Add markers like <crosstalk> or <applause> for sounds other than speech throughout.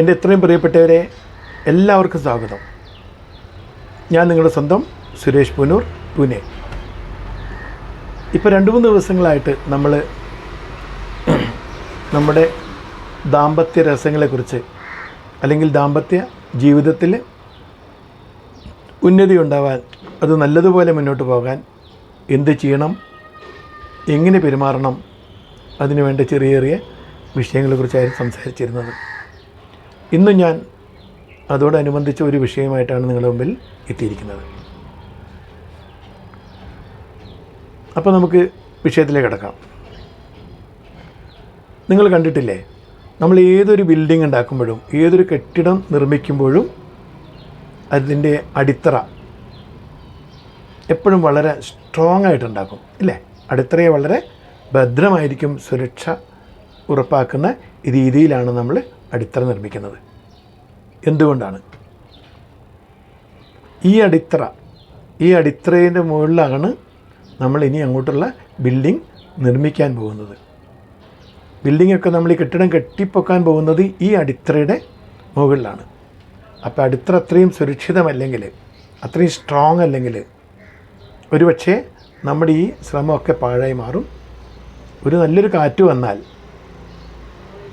എന്റെ എത്രയും പ്രിയപ്പെട്ടവരെ എല്ലാവർക്കും സ്വാഗതം. ഞാൻ നിങ്ങളുടെ സ്വന്തം സുരേഷ് പുനൂർ പൂനെ. ഇപ്പോൾ രണ്ട് മൂന്ന് ദിവസങ്ങളായിട്ട് നമ്മൾ <clears throat> നമ്മുടെ ദാമ്പത്യ രസങ്ങളെക്കുറിച്ച് അല്ലെങ്കിൽ ദാമ്പത്യ ജീവിതത്തിൽ ഉന്നതി ഉണ്ടാവാൻ അത് നല്ലതുപോലെ മുന്നോട്ട് പോകാൻ എന്ത് ചെയ്യണം എങ്ങനെ പെരുമാറണം അതിനുവേണ്ട ചെറിയ ചെറിയ വിഷയങ്ങളെക്കുറിച്ചായിരുന്നു സംസാരിച്ചിരുന്നത്. ഇന്ന് ഞാൻ അതോടനുബന്ധിച്ച ഒരു വിഷയമായിട്ടാണ് നിങ്ങളുടെ മുമ്പിൽ എത്തിയിരിക്കുന്നത്. അപ്പോൾ നമുക്ക് വിഷയത്തിലേക്ക് കിടക്കാം. നിങ്ങൾ കണ്ടിട്ടില്ലേ? നമ്മൾ ഏതൊരു ബിൽഡിംഗ് ഉണ്ടാക്കുമ്പോഴും ഏതൊരു കെട്ടിടം നിർമ്മിക്കുമ്പോഴും അതിന്റെ അടിത്തറ എപ്പോഴും വളരെ സ്ട്രോങ് ആയിട്ടുണ്ടാക്കും ഇല്ലേ? അടിത്തറയെ വളരെ ഭദ്രമായിരിക്കും സുരക്ഷ ഉറപ്പാക്കുന്ന രീതിയിലാണ് നമ്മൾ അടിത്തറ നിർമ്മിക്കുന്നത്. എന്തുകൊണ്ടാണ്? ഈ അടിത്തറ ഈ അടിത്തറയുടെ മുകളിലാണ് നമ്മൾ ഇനി അങ്ങോട്ടുള്ള ബിൽഡിംഗ് നിർമ്മിക്കാൻ പോകുന്നത്. ബിൽഡിങ്ങൊക്കെ നമ്മൾ ഈ കെട്ടിടം കെട്ടിപ്പൊക്കാൻ പോകുന്നത് ഈ അടിത്തറയുടെ മുകളിലാണ്. അപ്പോൾ അടിത്തറ അത്രയും സുരക്ഷിതമല്ലെങ്കിൽ അത്രയും സ്ട്രോങ് അല്ലെങ്കിൽ ഒരുപക്ഷെ നമ്മുടെ ഈ ശ്രമമൊക്കെ പാഴായി മാറും. ഒരു നല്ലൊരു കാറ്റ് വന്നാൽ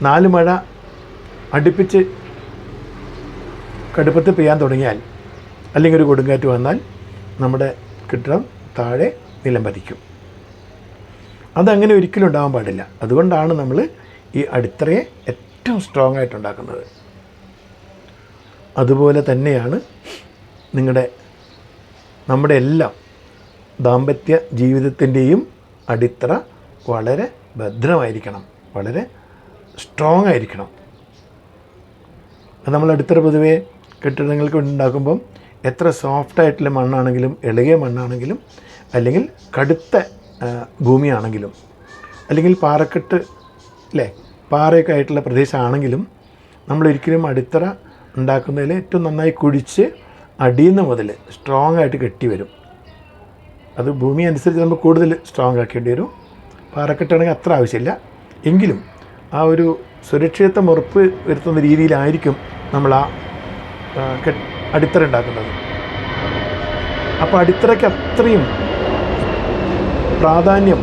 നാല് മഴ അടുപ്പിച്ച് കടുപ്പത്ത് പെയ്യാൻ തുടങ്ങിയാൽ അല്ലെങ്കിൽ ഒരു കൊടുങ്കാറ്റ് വന്നാൽ നമ്മുടെ കെട്ടിടം താഴെ നിലം പതിക്കും. അതങ്ങനെ ഒരിക്കലും ഉണ്ടാകാൻ പാടില്ല. അതുകൊണ്ടാണ് നമ്മൾ ഈ അടിത്തറയെ ഏറ്റവും സ്ട്രോങ് ആയിട്ട് ഉണ്ടാക്കുന്നത്. അതുപോലെ തന്നെയാണ് നിങ്ങളുടെ നമ്മുടെ എല്ലാം ദാമ്പത്യ ജീവിതത്തിന്റെയും അടിത്തറ വളരെ ഭദ്രമായിരിക്കണം. വളരെ സ്ട്രോങ് ആയിരിക്കണം. അത് നമ്മൾ അടുത്തറ പൊതുവേ കെട്ടിടങ്ങൾക്ക് ഉണ്ടാക്കുമ്പം എത്ര സോഫ്റ്റ് ആയിട്ടുള്ള മണ്ണാണെങ്കിലും ഇളകിയ മണ്ണാണെങ്കിലും അല്ലെങ്കിൽ കടുത്ത ഭൂമിയാണെങ്കിലും അല്ലെങ്കിൽ പാറക്കെട്ട് അല്ലേ പാറയൊക്കെ ആയിട്ടുള്ള പ്രദേശമാണെങ്കിലും നമ്മളൊരിക്കലും അടിത്തറ ഉണ്ടാക്കുന്നതിൽ ഏറ്റവും നന്നായി കുഴിച്ച് അടിയുന്ന മുതൽ സ്ട്രോങ് ആയിട്ട് കെട്ടി വരും. അത് ഭൂമി അനുസരിച്ച് നമുക്ക് കൂടുതൽ സ്ട്രോങ് ആക്കേണ്ടി വരും. പാറക്കെട്ടാണെങ്കിൽ അത്ര ആവശ്യമില്ല. എങ്കിലും ആ ഒരു സുരക്ഷിതത്വം ഉറപ്പ് വരുത്തുന്ന രീതിയിലായിരിക്കും നമ്മൾ ആ അടിത്തറ ഉണ്ടാക്കുന്നത്. അപ്പോൾ അടിത്തറയ്ക്ക് അത്രയും പ്രാധാന്യം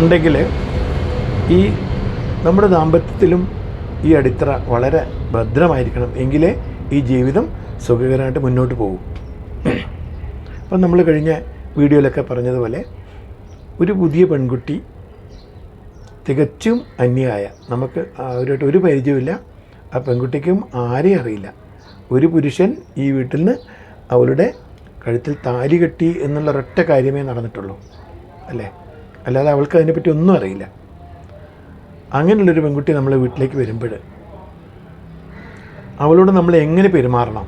ഉണ്ടെങ്കിൽ ഈ നമ്മുടെ ദാമ്പത്യത്തിലും ഈ അടിത്തറ വളരെ ഭദ്രമായിരിക്കണം എങ്കിലേ ഈ ജീവിതം സുഖകരമായിട്ട് മുന്നോട്ട് പോകും. അപ്പം നമ്മൾ കഴിഞ്ഞ വീഡിയോയിലൊക്കെ പറഞ്ഞതുപോലെ ഒരു പുതിയ പെൺകുട്ടി തികച്ചും അന്യായ. നമുക്ക് അവരുമായിട്ട് ഒരു പരിചയമില്ല ആ പെൺകുട്ടിക്കും ആരെയും അറിയില്ല. ഒരു പുരുഷൻ ഈ വീട്ടിൽ നിന്ന് അവളുടെ കഴുത്തിൽ താലി കെട്ടി എന്നുള്ള ഒരൊറ്റ കാര്യമേ നടന്നിട്ടുള്ളൂ. അല്ലേ? അല്ലാതെ അവൾക്ക് അതിനെപ്പറ്റി ഒന്നും അറിയില്ല. അങ്ങനെയുള്ളൊരു പെൺകുട്ടി നമ്മളെ വീട്ടിലേക്ക് വരുമ്പോൾ അവളോട് നമ്മൾ എങ്ങനെ പെരുമാറണം?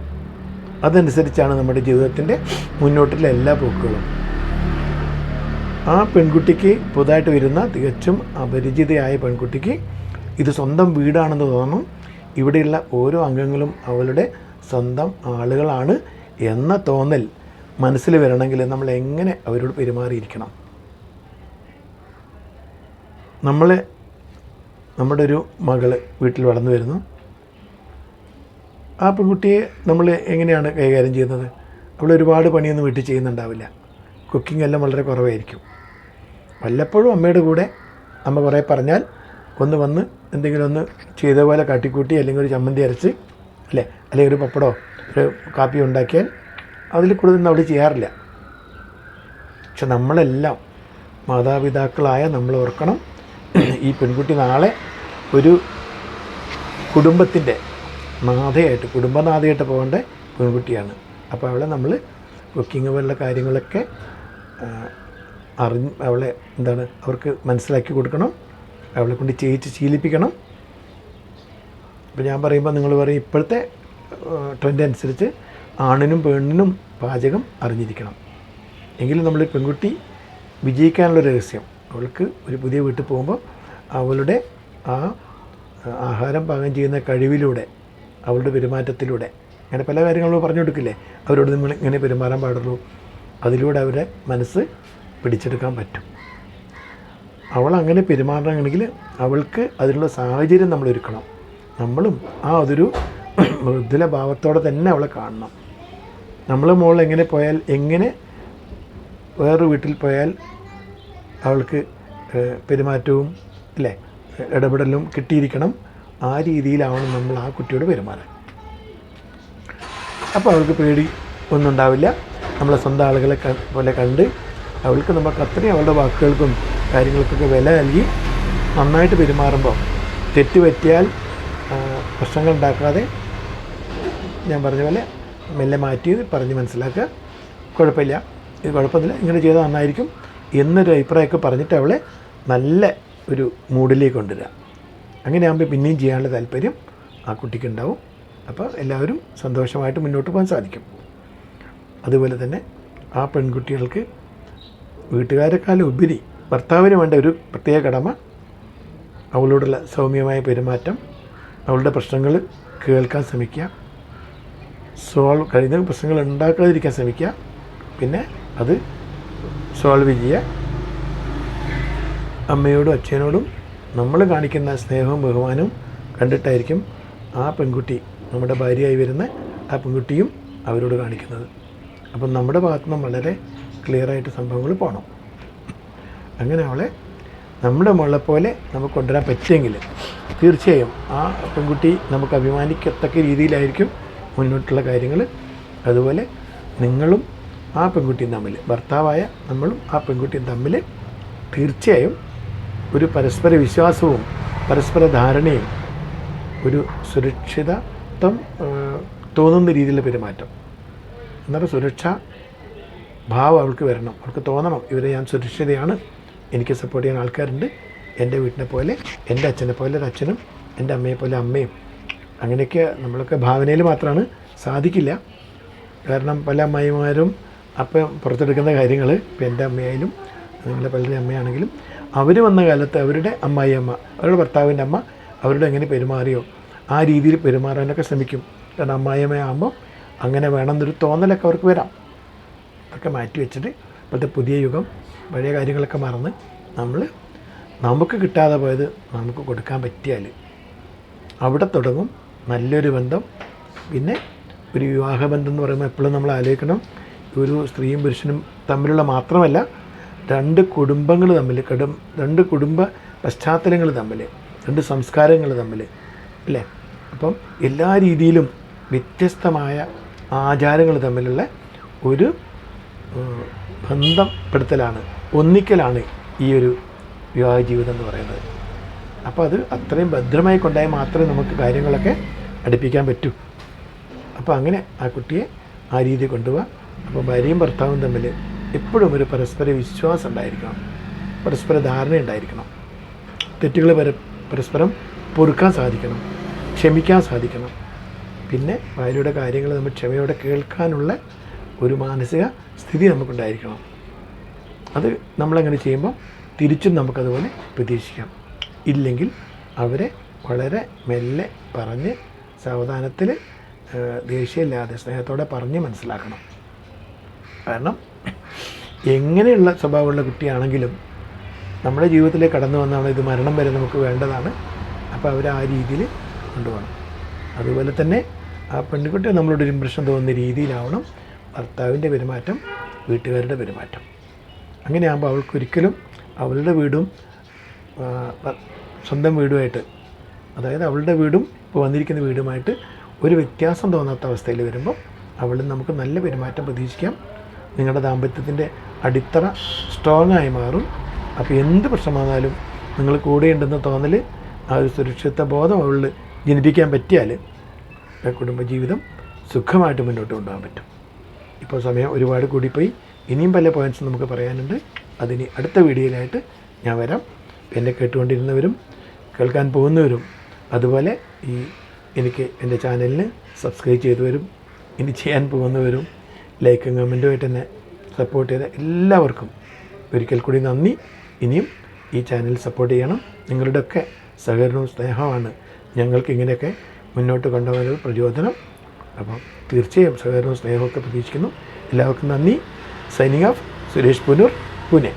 അതനുസരിച്ചാണ് നമ്മുടെ ജീവിതത്തിന്റെ മുന്നോട്ടുള്ള എല്ലാ പോക്കുകളും. ആ പെൺകുട്ടിക്ക് പുതുതായിട്ട് വരുന്ന തികച്ചും അപരിചിതയായ പെൺകുട്ടിക്ക് ഇത് സ്വന്തം വീടാണെന്ന് തോന്നും. ഇവിടെയുള്ള ഓരോ അംഗങ്ങളും അവളുടെ സ്വന്തം ആളുകളാണ് എന്ന തോന്നൽ മനസ്സിൽ വരണമെങ്കിൽ നമ്മൾ എങ്ങനെ അവരോട് പെരുമാറിയിരിക്കണം? നമ്മളെ നമ്മുടെ ഒരു മകൾ വീട്ടിൽ വളർന്നു വരുന്നു. ആ പെൺകുട്ടിയെ നമ്മൾ എങ്ങനെയാണ് കൈകാര്യം ചെയ്യുന്നത്? അവൾ ഒരുപാട് പണിയൊന്നും വീട്ടിൽ ചെയ്യുന്നുണ്ടാവില്ല. കുക്കിംഗ് എല്ലാം വളരെ കുറവായിരിക്കും. വല്ലപ്പോഴും അമ്മയുടെ കൂടെ അമ്മ കുറേ പറഞ്ഞാൽ ഒന്ന് വന്ന് എന്തെങ്കിലും ഒന്ന് ചെയ്ത പോലെ കാട്ടിക്കൂട്ടി അല്ലെങ്കിൽ ഒരു ചമ്മന്തി അരച്ച് അല്ലേ? അല്ലെങ്കിൽ ഒരു പപ്പടോ ഒരു കാപ്പി ഉണ്ടാക്കിയാൽ അതിൽ കൂടുതലൊന്നും അവിടെ ചെയ്യാറില്ല. പക്ഷെ നമ്മളെല്ലാം മാതാപിതാക്കളായ നമ്മൾ ഓർക്കണം ഈ പെൺകുട്ടി നാളെ ഒരു കുടുംബത്തിന്റെ നാഥയായിട്ട് കുടുംബനാഥയായിട്ട് പോകേണ്ട പെൺകുട്ടിയാണ്. അപ്പോൾ അവളെ നമ്മൾ കുക്കിംഗ് പോലുള്ള കാര്യങ്ങളൊക്കെ അറിഞ്ഞ് അവളെ എന്താണ് അവർക്ക് മനസ്സിലാക്കി കൊടുക്കണം അവളെ കൊണ്ട് ചെയ്യിച്ച് ശീലിപ്പിക്കണം. ഇപ്പോൾ ഞാൻ പറയുമ്പോൾ നിങ്ങൾ പറയും ഇപ്പോഴത്തെ ട്രെൻഡ് അനുസരിച്ച് ആണിനും പെണ്ണിനും പാചകം അറിഞ്ഞിരിക്കണം. എങ്കിലും നമ്മൾ പെൺകുട്ടി വിജയിക്കാനുള്ള രഹസ്യം അവൾക്ക് ഒരു പുതിയ വീട്ടിൽ പോകുമ്പോൾ അവളുടെ ആ ആഹാരം പാകം ചെയ്യുന്ന കഴിവിലൂടെ അവളുടെ പെരുമാറ്റത്തിലൂടെ അങ്ങനെ പല കാര്യങ്ങളും പറഞ്ഞു കൊടുക്കില്ലേ? അവരോട് നിങ്ങൾ ഇങ്ങനെ പെരുമാറാൻ പാടുള്ളൂ. അതിലൂടെ അവരുടെ മനസ്സ് പിടിച്ചെടുക്കാൻ പറ്റും. അവൾ അങ്ങനെ പെരുമാറണമെങ്കിൽ അവൾക്ക് അതിനുള്ള സാഹചര്യം നമ്മൾ ഒരുക്കണം. നമ്മളും ആ അതൊരു <clears throat> മൃദുല ഭാവത്തോടെ തന്നെ അവളെ കാണണം. നമ്മൾ മോൾ എങ്ങനെ പോയാൽ എങ്ങനെ വേറൊരു വീട്ടിൽ പോയാൽ അവൾക്ക് പെരുമാറ്റവും അല്ലേ ഇടപെടലും കിട്ടിയിരിക്കണം. ആ രീതിയിലാവണം നമ്മൾ ആ കുട്ടിയോട് പെരുമാറാൻ. അപ്പോൾ അവൾക്ക് പേടി ഒന്നും ഉണ്ടാവില്ല നമ്മളെ സ്വന്തം ആളുകളെ പോലെ കണ്ട് അവൾക്ക് നമുക്ക് അത്രയും അവളുടെ വാക്കുകൾക്കും കാര്യങ്ങൾക്കൊക്കെ വില നൽകി നന്നായിട്ട് പെരുമാറുമ്പോൾ തെറ്റുപറ്റിയാൽ പ്രശ്നങ്ങൾ ഉണ്ടാക്കാതെ ഞാൻ പറഞ്ഞ പോലെ മെല്ലെ മാറ്റി പറഞ്ഞ് മനസ്സിലാക്കുക. കുഴപ്പമില്ല. ഇത് കുഴപ്പമില്ല ഇങ്ങനെ ചെയ്താൽ നന്നായിരിക്കും എന്നൊരു അഭിപ്രായമൊക്കെ പറഞ്ഞിട്ട് അവളെ നല്ല ഒരു മൂഡിലേക്ക് കൊണ്ടുവരിക. അങ്ങനെയാകുമ്പോൾ പിന്നെയും ചെയ്യാനുള്ള താല്പര്യം ആ കുട്ടിക്ക് ഉണ്ടാവും അപ്പോൾ എല്ലാവരും സന്തോഷമായിട്ട് മുന്നോട്ട് പോകാൻ സാധിക്കും. അതുപോലെ തന്നെ ആ പെൺകുട്ടികൾക്ക് വീട്ടുകാരെക്കാളും ഉപരി ഭർത്താവിന് വേണ്ട ഒരു പ്രത്യേക കടമ അവളോടുള്ള സൗമ്യമായ പെരുമാറ്റം അവളുടെ പ്രശ്നങ്ങൾ കേൾക്കാൻ ശ്രമിക്കുക. സോൾവ് കഴിയുന്ന പ്രശ്നങ്ങൾ ഉണ്ടാക്കാതിരിക്കാൻ ശ്രമിക്കുക. പിന്നെ അത് സോൾവ് ചെയ്യുക. അമ്മയോടും അച്ഛനോടും നമ്മൾ കാണിക്കുന്ന സ്നേഹവും ബഹുമാനവും കണ്ടിട്ടായിരിക്കും ആ പെൺകുട്ടി നമ്മുടെ ഭാര്യയായി വരുന്ന ആ പെൺകുട്ടിയും അവരോട് കാണിക്കുന്നത്. അപ്പം നമ്മുടെ ഭാഗത്തു നിന്നും വളരെ ക്ലിയറായിട്ട് സംഭവങ്ങൾ പോകണം അങ്ങനെ അവളെ നമ്മുടെ മോളെ പോലെ നമുക്ക് കൊണ്ടുവരാൻ പറ്റിയെങ്കിൽ തീർച്ചയായും ആ പെൺകുട്ടി നമുക്ക് അഭിമാനിക്കത്തക്ക രീതിയിലായിരിക്കും മുന്നോട്ടുള്ള കാര്യങ്ങൾ. അതുപോലെ നിങ്ങളും ആ പെൺകുട്ടിയും തമ്മിൽ ഭർത്താവായ നമ്മളും ആ പെൺകുട്ടിയും തമ്മിൽ തീർച്ചയായും ഒരു പരസ്പര വിശ്വാസവും പരസ്പര ധാരണയും ഒരു സുരക്ഷിതത്വം തോന്നുന്ന രീതിയിലുള്ള പെരുമാറ്റം. എന്നാൽ സുരക്ഷ ഭാവം അവൾക്ക് വരണം. അവൾക്ക് തോന്നണം ഇവരെ ഞാൻ സുരക്ഷിതയാണ്. എനിക്ക് സപ്പോർട്ട് ചെയ്യാൻ ആൾക്കാരുണ്ട്. എന്റെ വീട്ടിനെ പോലെ എന്റെ അച്ഛനെ പോലെ ഒരു അച്ഛനും എന്റെ അമ്മയെ പോലെ അമ്മയും. അങ്ങനെയൊക്കെ നമ്മളൊക്കെ ഭാവനയിൽ മാത്രമാണ് സാധിക്കില്ല. കാരണം പല അമ്മായിമാരും അപ്പം പുറത്തെടുക്കുന്ന കാര്യങ്ങൾ ഇപ്പം എന്റെ അമ്മയായാലും നിങ്ങളുടെ പലരുടെ അമ്മയാണെങ്കിലും അവർ വന്ന കാലത്ത് അവരുടെ അമ്മായി അമ്മ അവരുടെ ഭർത്താവിന്റെ അമ്മ അവരുടെ എങ്ങനെ പെരുമാറിയോ ആ രീതിയിൽ പെരുമാറാനൊക്കെ ശ്രമിക്കും. കാരണം അമ്മായിയമ്മയാകുമ്പോൾ അങ്ങനെ വേണമെന്നൊരു തോന്നലൊക്കെ അവർക്ക് വരാം. അതൊക്കെ മാറ്റി വെച്ചിട്ട് ഇപ്പോഴത്തെ പുതിയ യുഗം പഴയ കാര്യങ്ങളൊക്കെ മറന്ന് നമ്മൾ നമുക്ക് കിട്ടാതെ പോയത് നമുക്ക് കൊടുക്കാൻ പറ്റിയാൽ അവിടെ തുടങ്ങും നല്ലൊരു ബന്ധം. പിന്നെ ഒരു വിവാഹബന്ധം എന്ന് പറയുമ്പോൾ എപ്പോഴും നമ്മൾ ആലോചിക്കണം ഒരു സ്ത്രീയും പുരുഷനും തമ്മിലുള്ള മാത്രമല്ല രണ്ട് കുടുംബങ്ങൾ തമ്മിൽ കടും രണ്ട് കുടുംബ പശ്ചാത്തലങ്ങൾ തമ്മിൽ രണ്ട് സംസ്കാരങ്ങൾ തമ്മിൽ അല്ലേ? അപ്പം എല്ലാ രീതിയിലും വ്യത്യസ്തമായ ആചാരങ്ങൾ തമ്മിലുള്ള ഒരു ബന്ധപ്പെടുത്തലാണ് ഒന്നിക്കലാണ് ഈ ഒരു വിവാഹ ജീവിതം എന്ന് പറയുന്നത്. അപ്പോൾ അത് അത്രയും ഭദ്രമായി കൊണ്ടായി മാത്രമേ നമുക്ക് കാര്യങ്ങളൊക്കെ അടുപ്പിക്കാൻ പറ്റൂ. അപ്പോൾ അങ്ങനെ ആ കുട്ടിയെ ആ രീതി കൊണ്ടുപോകാം അപ്പോൾ ഭാര്യയും ഭർത്താവും തമ്മിൽ എപ്പോഴും ഒരു പരസ്പര വിശ്വാസം ഉണ്ടായിരിക്കണം. പരസ്പര ധാരണ ഉണ്ടായിരിക്കണം. തെറ്റുകൾ പര പരസ്പരം പൊറുക്കാൻ സാധിക്കണം ക്ഷമിക്കാൻ സാധിക്കണം. പിന്നെ ഭാര്യയുടെ കാര്യങ്ങൾ നമ്മൾ ക്ഷമയോടെ കേൾക്കാനുള്ള ഒരു മാനസിക സ്ഥിതി നമുക്കുണ്ടായിരിക്കണം. അത് നമ്മളങ്ങനെ ചെയ്യുമ്പോൾ തിരിച്ചും നമുക്കതുപോലെ പ്രതീക്ഷിക്കാം. ഇല്ലെങ്കിൽ അവരെ വളരെ മെല്ലെ പറഞ്ഞ് സാവധാനത്തിൽ ദേഷ്യമില്ലാതെ സ്നേഹത്തോടെ പറഞ്ഞ് മനസ്സിലാക്കണം. കാരണം എങ്ങനെയുള്ള സ്വഭാവമുള്ള കുട്ടിയാണെങ്കിലും നമ്മുടെ ജീവിതത്തിലേക്ക് കടന്നു വന്നാണ് ഇത് മരണം വരെ നമുക്ക് വേണ്ടതാണ്. അപ്പോൾ അവർ ആ രീതിയിൽ കൊണ്ടുപോകണം. അതുപോലെ തന്നെ ആ പെൺകുട്ടി നമ്മളോട് ഒരു ഇമ്പ്രഷൻ തോന്നുന്ന രീതിയിലാവണം. ഭർത്താവിന്റെ പെരുമാറ്റം വീട്ടുകാരുടെ പെരുമാറ്റം. അങ്ങനെയാകുമ്പോൾ അവൾക്കൊരിക്കലും അവളുടെ വീടും സ്വന്തം വീടുമായിട്ട് അതായത് അവളുടെ വീടും ഇപ്പോൾ വന്നിരിക്കുന്ന വീടുമായിട്ട് ഒരു വ്യത്യാസം തോന്നാത്ത അവസ്ഥയിൽ വരുമ്പോൾ അവളിൽ നമുക്ക് നല്ല പെരുമാറ്റം പ്രതീക്ഷിക്കാം. നിങ്ങളുടെ ദാമ്പത്യത്തിന്റെ അടിത്തറ സ്ട്രോങ് ആയി മാറും. അപ്പോൾ എന്ത് പ്രശ്നം വന്നാലും നിങ്ങൾ കൂടെയുണ്ടെന്ന് തോന്നൽ ആ ഒരു സുരക്ഷിത ബോധം അവളിൽ ജനിപ്പിക്കാൻ പറ്റിയാൽ കുടുംബജീവിതം സുഖമായിട്ട് മുന്നോട്ട് കൊണ്ടുപോകാൻ പറ്റും. ഇപ്പോൾ സമയം ഒരുപാട് കൂടിപ്പോയി. ഇനിയും പല പോയിന്റ്സ് നമുക്ക് പറയാനുണ്ട്. അതിന് അടുത്ത വീഡിയോയിലായിട്ട് ഞാൻ വരാം. എന്നെ കേട്ടുകൊണ്ടിരുന്നവരും കേൾക്കാൻ പോകുന്നവരും അതുപോലെ ഈ എനിക്ക് എന്റെ ചാനലിന് സബ്സ്ക്രൈബ് ചെയ്തവരും ഇനി ചെയ്യാൻ പോകുന്നവരും ലൈക്കും കമന്റുമായിട്ട് എന്നെ സപ്പോർട്ട് ചെയ്ത എല്ലാവർക്കും ഒരിക്കൽ കൂടി നന്ദി. ഇനിയും ഈ ചാനൽ സപ്പോർട്ട് ചെയ്യണം. നിങ്ങളുടെയൊക്കെ സഹകരണവും സ്നേഹമാണ് ഞങ്ങൾക്ക് ഇങ്ങനെയൊക്കെ മുന്നോട്ട് കൊണ്ടുപോകാനുള്ള പ്രചോദനം. അപ്പം തീർച്ചയായും സഹകരണവും സ്നേഹമൊക്കെ പ്രതീക്ഷിക്കുന്നു. എല്ലാവർക്കും നന്ദി. Signing off. സുരേഷ് പുനൂർ പൂനെ.